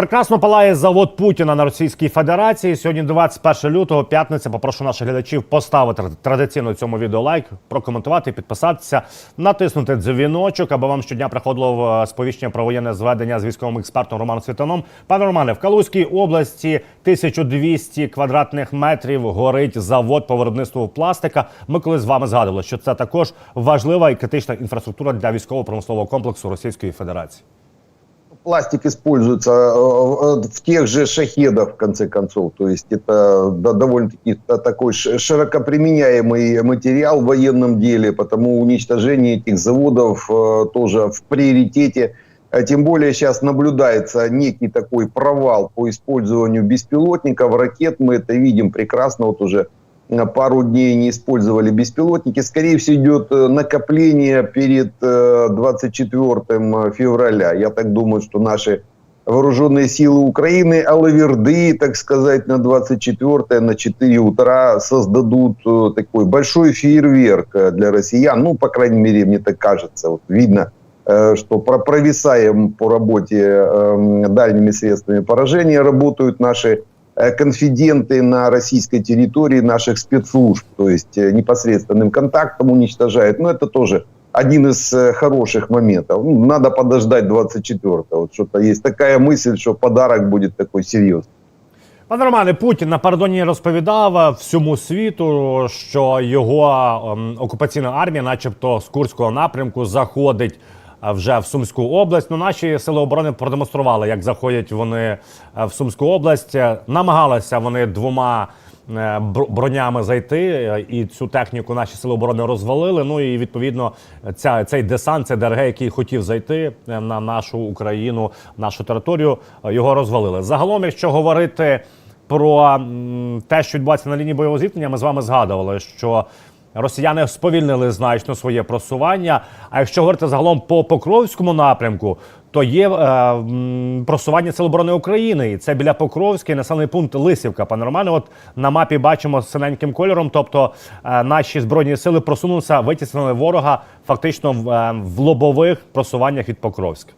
Прекрасно палає завод Путіна на Російській Федерації. Сьогодні 21 лютого, п'ятниця. Попрошу наших глядачів поставити традиційно цьому відео лайк, прокоментувати, підписатися, натиснути дзвіночок, аби вам щодня приходило е, сповіщення про воєнне зведення з військовим експертом Романом Світаном. Пане Романе, в Калузькій області 1200 квадратних метрів горить завод по виробництву пластика. Ми коли з вами згадували, що це також важлива і критична інфраструктура для військово-промислового комплексу Російської Федерації. Пластик используется э, э, в тех же шахедах, в конце концов. То есть это довольно-таки та- такой широко применяемый материал в военном деле, потому уничтожение этих заводов э, тоже в приоритете. Тем более сейчас наблюдается некий такой провал по использованию беспилотников, ракет. Мы это видим прекрасно. Вот уже пару дней не использовали беспилотники. Скорее всего, идет э, накопление перед э, 24 февраля. Я так думаю, что наши вооруженные силы Украины, Алаверды, так сказать, на 24 на 4 утра создадут э, такой большой фейерверк э, для россиян. Ну, по крайней мере, мне так кажется. Вот видно, э, что про провисаем по работе э, дальними средствами поражения работают наши э, конфиденты на российской территории наших спецслужб, то есть э, непосредственным контактом уничтожают. Но это тоже один из э, хороших моментов. Ну, надо подождать 24-го. Вот что-то есть такая мысль, что подарок будет такой серьезный. Пане Романе, Путін напередодні розповідав всьому світу, що його ем, окупаційна армія, начебто з Курського напрямку, заходить е, вже в Сумську область. Ну, наші сили оборони продемонстрували, як заходять вони е, в Сумську область. Е, Намагалися вони двома е, бронями зайти, і цю техніку наші сили оборони розвалили. Ну і відповідно ця цей десант, цей ДРГ, який хотів зайти на нашу Україну, нашу територію, його розвалили. Загалом, якщо говорити про те, що відбувається на лінії бойового зіткнення, ми з вами згадували, що росіяни сповільнили значно своє просування. А якщо говорити загалом по Покровському напрямку, то є е, м, просування Сил оборони України, і це біля Покровська і населений пункт Лисівка. Пане Романе, от на мапі бачимо з синеньким кольором. Тобто е, наші збройні сили просунулися, витіснили ворога фактично в, е, в лобових просуваннях від Покровська.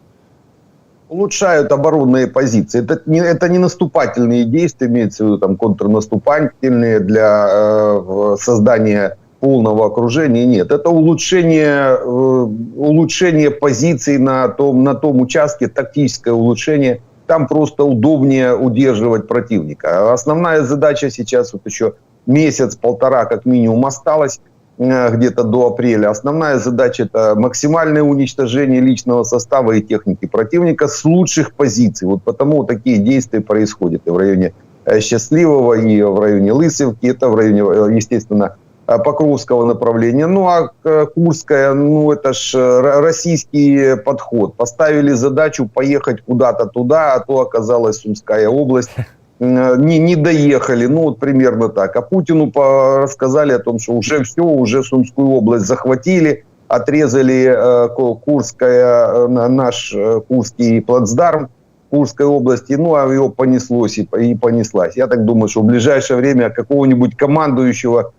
улучшают оборонные позиции. Это не, это не наступательные действия, имеется в виду там контрнаступательные для э, в- создания полного окружения. Нет, это улучшение, э, улучшение позиций на том, на том участке, тактическое улучшение. Там просто удобнее удерживать противника. Основная задача сейчас вот еще месяц-полтора как минимум осталось э, где-то до апреля. Основная задача это максимальное уничтожение личного состава и техники противника с лучших позиций. Вот потому такие действия происходят и в районе э, Счастливого, и в районе Лысевки, это в районе, естественно, Покровского направления. Ну а э, Курская, ну это ж э, ро- российский подход. Поставили задачу поехать куда-то туда, а то оказалась Сумская область э, не, не доехали, ну вот примерно так. А Путину рассказали о том, что уже все, уже Сумскую область захватили, отрезали э, Ку- Курская, э, на- наш э, Курский плацдарм Курской области, ну а его понеслось и, и понеслась. Я так думаю, что в ближайшее время какого-нибудь командующего э,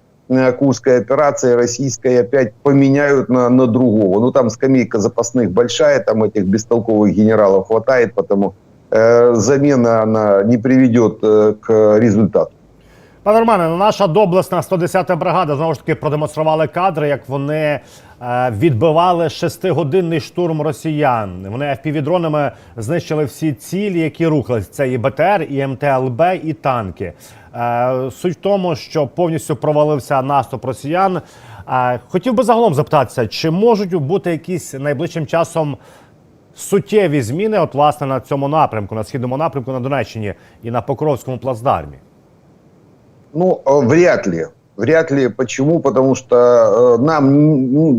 Курской операции российской опять поменяют на, на другого. Ну там скамейка запасных большая, там этих бестолковых генералов хватает, потому э, замена она не приведет э, к результату. Пане Романе, ну, наша доблесна 110-та бригада знову ж таки продемонстрували кадри, як вони е, відбивали шестигодинний штурм росіян. Вони FPV-дронами знищили всі цілі, які рухались. Це і БТР, і МТЛБ, і танки. Е, суть в тому, що повністю провалився наступ росіян. Е, хотів би загалом запитатися, чи можуть бути якісь найближчим часом суттєві зміни, от власне на цьому напрямку, на східному напрямку на Донеччині і на Покровському плацдармі? Ну, э, вряд ли. Вряд ли. Почему? Потому что э, нам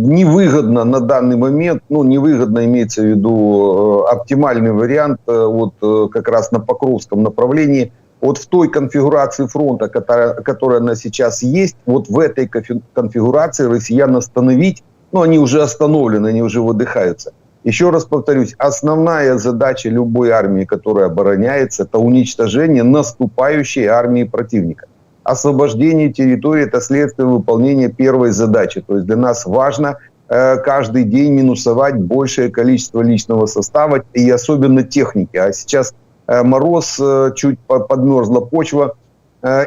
невыгодно на данный момент, ну, невыгодно имеется в виду э, оптимальный вариант вот как раз на Покровском направлении. Вот в той конфигурации фронта, которая, которая на сейчас есть, вот в этой конфи- конфигурации россиян остановить, ну, они уже остановлены, они уже выдыхаются. Еще раз повторюсь, основная задача любой армии, которая обороняется, это уничтожение наступающей армии противника освобождение территории – это следствие выполнения первой задачи. То есть для нас важно э, каждый день минусовать большее количество личного состава и особенно техники. А сейчас э, мороз, э, чуть по- подмерзла почва,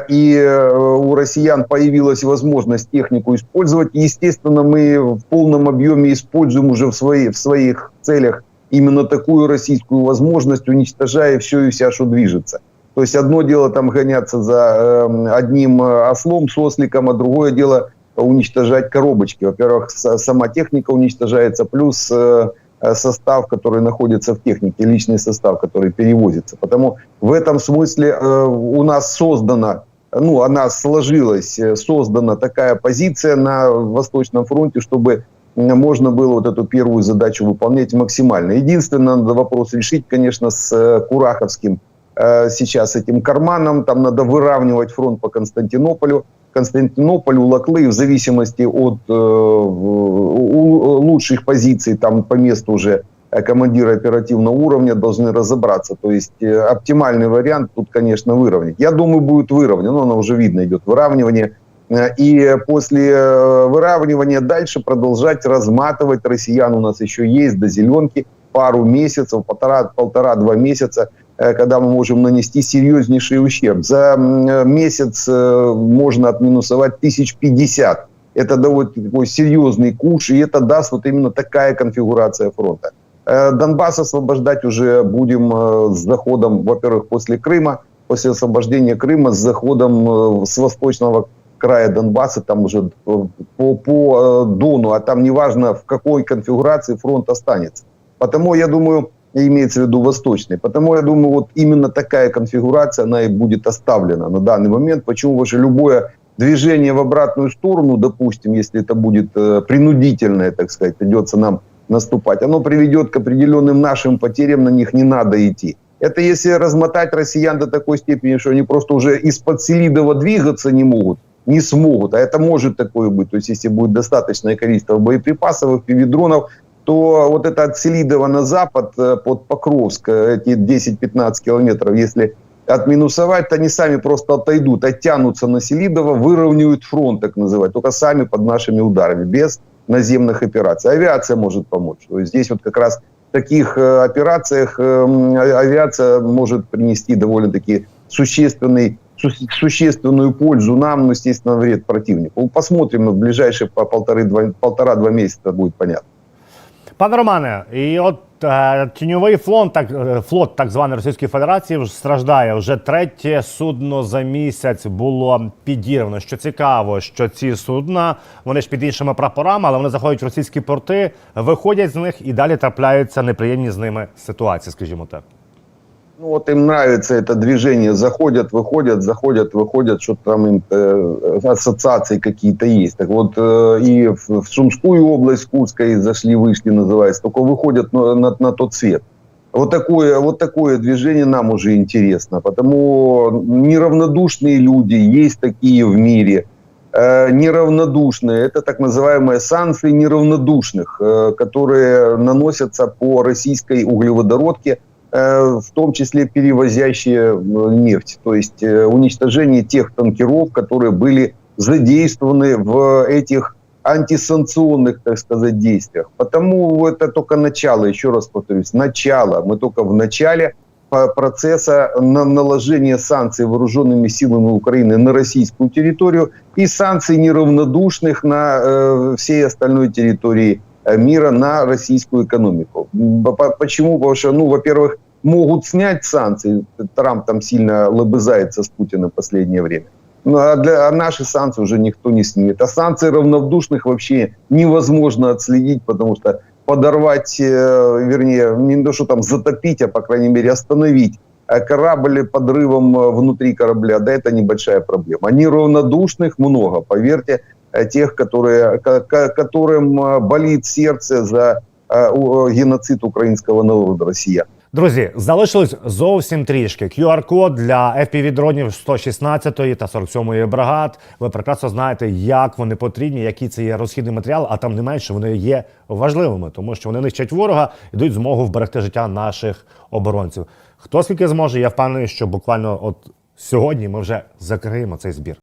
и у россиян появилась возможность технику использовать. Естественно, мы в полном объеме используем уже в, свои, в своих целях именно такую российскую возможность, уничтожая все и вся, что движется. То есть одно дело там гоняться за э, одним э, ослом, сосликом, а другое дело уничтожать коробочки. Во-первых, сама техника уничтожается, плюс э, э, состав, который находится в технике, личный состав, который перевозится. Потому в этом смысле у нас создана, ну, она сложилась, создана такая позиция на Восточном фронте, чтобы можно было вот эту первую задачу выполнять максимально. Единственное, надо вопрос решить, конечно, с Кураховским э, сейчас этим карманом. Там надо выравнивать фронт по Константинополю. Константинополь, Улаклы, в зависимости от э, лучших позиций, там по месту уже э, командира оперативного уровня должны разобраться. То есть э, оптимальный вариант тут, конечно, выровнять. Я думаю, будет выровнено, но оно уже видно, идет выравнивание. Э, И после выравнивания дальше продолжать разматывать россиян. У нас еще есть до зеленки пару месяцев, полтора- полтора-два месяца, э, когда мы можем нанести серьезнейший ущерб. За э, месяц э, можно отминусовать тысяч пятьдесят. Это довольно такой серьезный куш, и это даст вот именно такая конфигурация фронта. Э, Донбасс освобождать уже будем э, с заходом, во-первых, после Крыма, после освобождения Крыма, с заходом э, с восточного края Донбасса, там уже э, по, по э, Дону, а там неважно в какой конфигурации фронт останется. Потому, я думаю, имеется в виду восточный, потому я думаю, вот именно такая конфигурация, она и будет оставлена на данный момент. Почему? Что любое движение в обратную сторону, допустим, если это будет э, принудительное, так сказать, придется нам наступать, оно приведет к определенным нашим потерям, на них не надо идти. Это если размотать россиян до такой степени, что они просто уже из-под Селидова двигаться не могут, не смогут. А это может такое быть. То есть если будет достаточное количество боеприпасов и дронов, то вот это от Селидова на запад, э, под Покровск, э, эти 10-15 километров, если отминусовать, то они сами просто отойдут, оттянутся на Селидово, выровняют фронт, так называть, только сами под нашими ударами, без наземных операций. Авиация может помочь. То есть здесь вот как раз в таких э, операциях э, м, а- авиация может принести довольно-таки существенный су- существенную пользу нам, но, естественно, вред противнику. Посмотрим, в ближайшие по полторы-два полтора-два месяца будет понятно. Пане Романе, і от е, тіньовий флот, так е, флот так званої Російської Федерації вже страждає. Вже третє судно за місяць було підірвано. Що цікаво, що ці судна вони ж під іншими прапорами, але вони заходять в російські порти, виходять з них і далі трапляються неприємні з ними ситуації, скажімо так. Ну вот им нравится это движение, заходят, выходят, заходят, выходят, что там им э, ассоциации какие-то есть. Так вот э, и в, в Сумскую область, Курской зашли, вышли, называется, только выходят на, на, на тот свет. Вот такое, вот такое движение нам уже интересно, потому неравнодушные люди есть такие в мире, э, неравнодушные, это так называемые санкции неравнодушных, э, которые наносятся по российской углеводородке, в том числе перевозящие э, нефть, то есть э, уничтожение тех танкеров, которые были задействованы в этих антисанкционных, так сказать, действиях. Потому это только начало, еще раз повторюсь, начало. Мы только в начале процесса на наложения санкций вооруженными силами Украины на российскую территорию и санкций неравнодушных на э, всей остальной территории э, мира на российскую экономику. Почему? Потому что, ну, во-первых, могут снять санкции. Трамп там сильно лобызается с Путиным в последнее время. Ну, а, для, а наши санкции уже никто не снимет. А санкции равнодушных вообще невозможно отследить, потому что подорвать, э, вернее, не то, что там затопить, а, по крайней мере, остановить э, корабль подрывом э, внутри корабля, да, это небольшая проблема. А неравнодушных много, поверьте, э, тех, которые, ко- ко- которым э, болит сердце за э, у- э, геноцид украинского народа россиян. Друзі, залишилось зовсім трішки. QR-код для FPV-дронів 116 та 47 бригад. Ви прекрасно знаєте, як вони потрібні, який це є розхідний матеріал, а там не менше вони є важливими, тому що вони нищать ворога і дають змогу вберегти життя наших оборонців. Хто скільки зможе, я впевнений, що буквально от сьогодні ми вже закриємо цей збір.